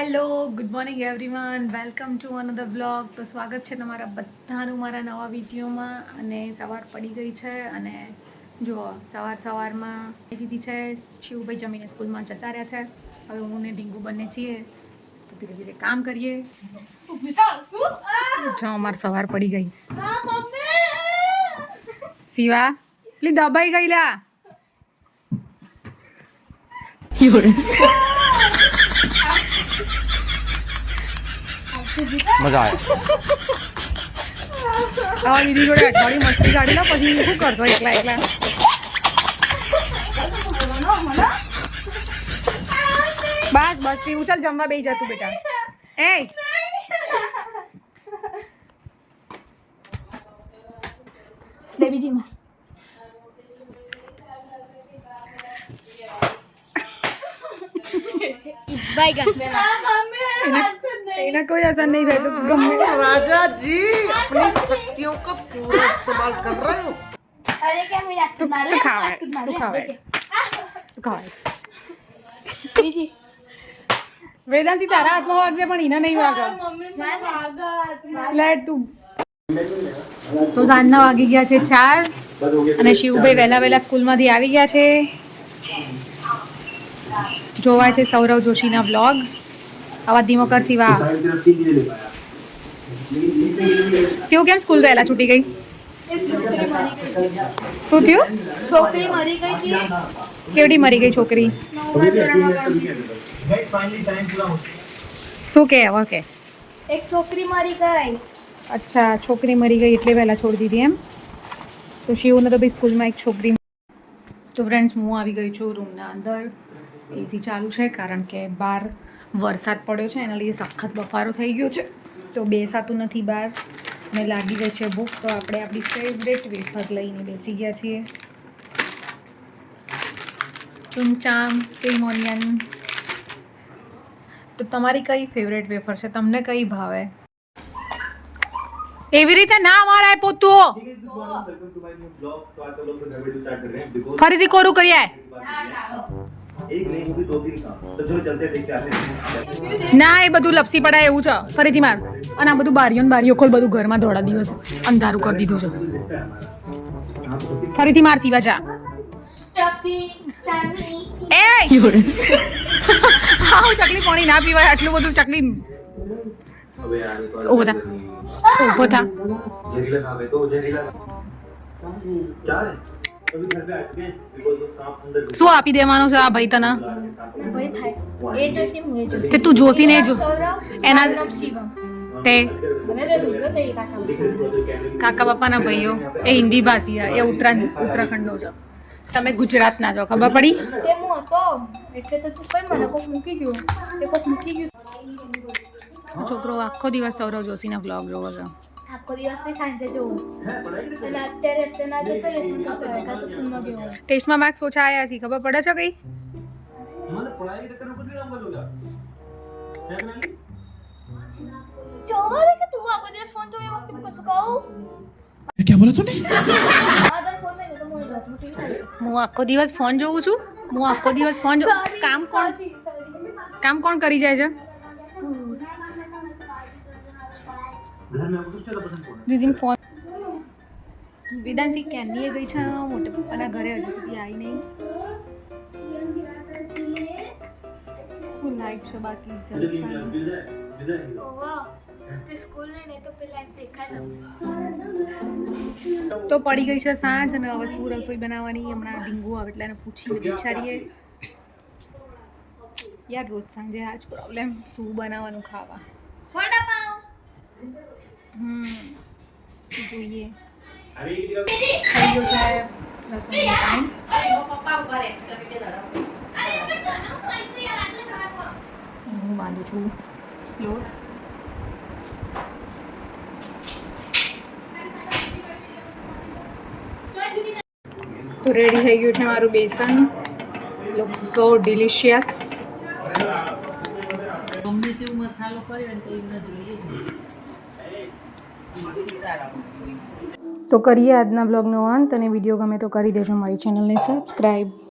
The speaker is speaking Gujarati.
Hello, good morning everyone. Welcome to another blog તો સ્વાગત છે તમારા બધાનું મારા નવા વિડીયોમાં. અને સવાર પડી ગઈ છે અને જુઓ, સવાર સવારમાં દીદી છે. શિવભાઈ જમીને સ્કૂલમાં જતા રહ્યા છે. હવે હું ને ઢીંગુ બંને છીએ. તો ધીરે ધીરે કામ કરીએ. જો, અમારે સવાર પડી ગઈ. શિવા, પેલી દબાઈ ગઈ લા મજા આવે. આવા દીદી જોડે અઠવાડિયું મસ્તી કાઢી લો પછી શું કરશો એકલા એકલા? બસ બસ પીવું ચાલ જમવા બેસી જતું બેટા. એ લે બીજી માં એના કોઈ અસર નહીં થાય તો ગમે राजा जी अपनी शक्तियों का पूरा इस्तेमाल कर रहे हो અરે કે હું યાદ તું મારે તું ખાવાય તું તું ખાવાય તું ખાવાય બીજી વેદાંતી તારા હાથમાં વાગશે પણ એના નહીં વાગે લે તું તો સાંજના વાગી ગયા છે ચાર અને શિવભાઈ વહેલા વહેલા સ્કૂલમાંથી આવી ગયા છે જોવાય છે સૌરવ જોશીના બ્લોગ આવા ધીમો કર શિવા શિવ કેમ સ્કૂલ વહેલા છૂટી ગઈ શું થયું છોકરી મરી ગઈ હતી કેવડી મરી ગઈ છોકરી નવમા ધોરણમાં શું કે હવે કે એક છોકરી મરી ગઈ અચ્છા છોકરી મરી ગઈ એટલે વહેલા છોડી દીધી એમ તો શિવને તો ભાઈ સ્કૂલમાં એક છોકરી તો ફ્રેન્ડ્સ હું આવી ગઈ છું રૂમના અંદર એસી ચાલુ છે કારણ કે બહાર વરસાદ પડ્યો છે એના લીધે સખત બફારો થઈ ગયો છે. તો બેસાતું નથી બહાર. ને લાગી ગઈ છે ભૂખ. તો આપણે આપણી ફેવરેટ વેફર લઈને બેસી ગયા છીએ. ચુમચામ ક્રીમ ઓનિયન તો તમારી કઈ ફેવરેટ વેફર છે? તમને કઈ ભાવે? એવી રીતે ના મારાય પોતું ફરીથી કોરું કરીએ ના એ બધું લપસી પડાય એવું છે. ફરીથી માર. અને આ બધું બારીઓ બારીઓ ખોલ બધું ઘરમાં ધોળા દિવસ અંધારું કરી દીધું છે. ફરીથી માર સીવા જા. એ! હા ચકલી પાણી ના પીવાય આટલું બધું ચકલી. ઓ બધા ઓ બધા શું આપી દેવાનું છે આ ભાઈ તને? તે તું જોશી ને જો. એના તે. કાકા પપ્પાના ભાઈઓ. એ હિન્દી ભાષી એ ઉત્તરાખંડ ઉત્તરાખંડનો છે. તમે ગુજરાતના છો ખબર પડી? તે હું હતો. એટલે તો તું કઈ મને કોક મૂકી ગયો તે કોક મૂકી ગયો છોકરો આખો દિવસ સૌરવ જોશીના બ્લોગ જોવો છે. આખો દિવસ તો સાંજે જવું અને અત્યારે અત્યારના જતો લેશન કરતો હોય કાં તો સ્કૂલમાં ગયો ટેસ્ટમાં માર્ક્સ ઓછા આવ્યા છે ખબર પડે છે કઈ મને આખો દિવસ ફોન જોયો એમ હું આખો દિવસ ફોન જોઉં છું કામ કોણ કામ કોણ કરી જાય છે घर में आपको सबसे ज्यादा पसंद कौन દીદીને ફોન વેદાંતી ક્યારની એ ગઈ છે મોટા પપ્પાના ઘરે હજી સુધી આવી નહીં શું લાઈફ છે બાકી है मुझे तीन જલસા क्लास मिल जाए मिल जाए વાહ તે સ્કૂલ નહીં તો પેલા એમ દેખાય તમને તો પડી ગઈ છે સાંજ અને હવે શું રસોઈ બનાવવાની હમણાં ડીંગુ આવે એટલે એને પૂછીને વિચારીએ યાર રોજ સાંજે આ જ પ્રોબ્લેમ શું બનાવવાનું ખાવા પછી જોઈએ થઈ ગયો છે હું બાંધું છું. લોટ તો રેડી થઈ ગયું છે મારું બેસન. લુક સો ડિલિશિયસ ગમે તેવું મસાલો કર્યો ને તો એ જોઈએ તો કરીએ આજના બ્લોગનો અંત અને વીડિયો ગમે તો કરી દેજો મારી ચેનલને સબસ્ક્રાઈબ